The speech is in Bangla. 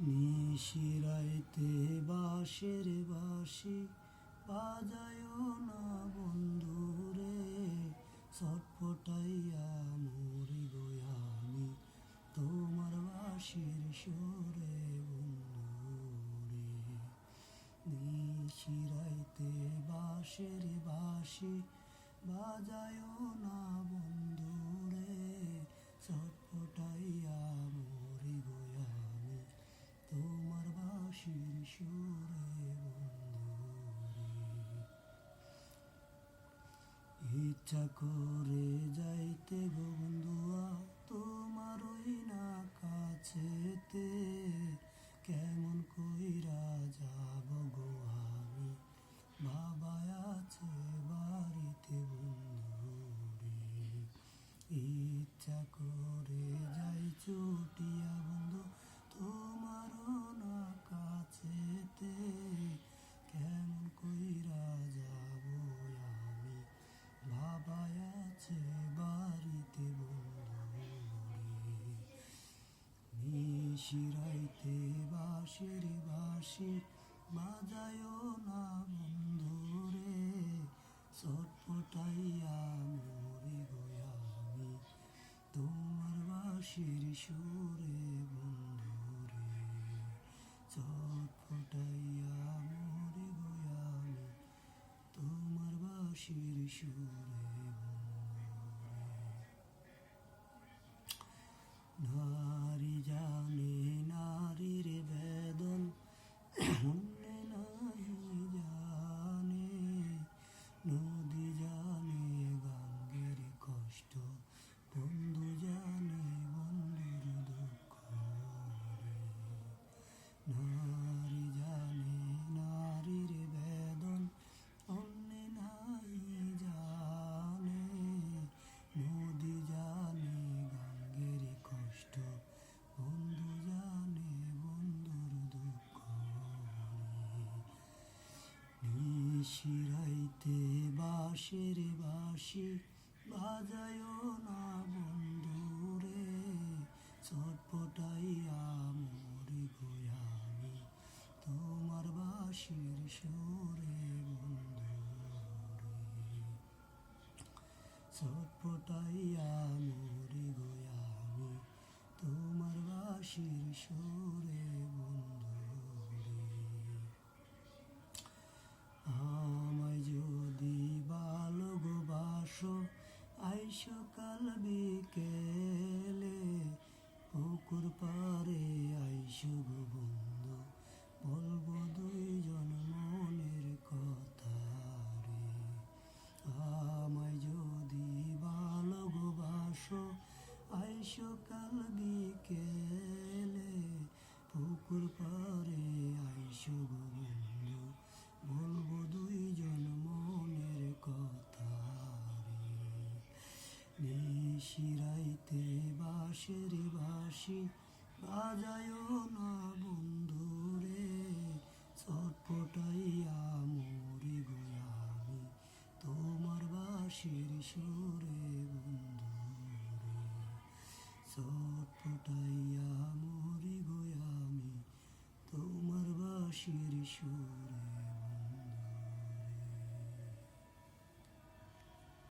নিশিরাইতে বাঁশের বাঁশি বাজায় না বন্ধুরে, ছটফটাইয়া মরি আমি তোমার বাঁশির সুরে বন্ধুরে। নিশিরাইতে বাঁশের বাঁশি বাজায় না বন্ধুরে, ছটফটাইয়া ইচ্ছা করে যাইতে গো বন্ধুয়া তোমার ওই না কাছেতে। কেমন কইরা যাব গো আমি? বাবা আছে বাড়িতে বন্ধুরে। ইচ্ছা করে যাই ছুটিয়া নিশিরাইতে বাঁশির বাঁশি বাজায় না বন্ধুরে ছটফটাইয়া মরি গো আমি তোমার বাঁশির সুরে বন্ধুরে ছটফটাইয়া মরি গো আমি তোমার বাঁশির সুরে নারী নিশিরাইতে বাঁশের বাঁশি বাজায় না বন্ধুরে ছটপটাইয়া মরি গো আমি তোমার বাঁশির সুরে বন্ধুরে। ছটপটাইয়া মরি গো আমি তোমার বাঁশির সুরে আইস কাল বিকেলে পুকুর পারে আইস গো বন্ধু। বলব দুইজন মনের কথা রে। আমায় যদি ভালোবাসো, আইস কাল বিকেলে পুকুর পারে নিশিরাইতে বাঁশের বাঁশি বাজায় না বন্ধুরে, ছটফটাইয়া মরি আমি তোমার বাঁশির সুরে বন্ধুরে, ছটফটাইয়া মরি আমি তোমার বাঁশির সুরে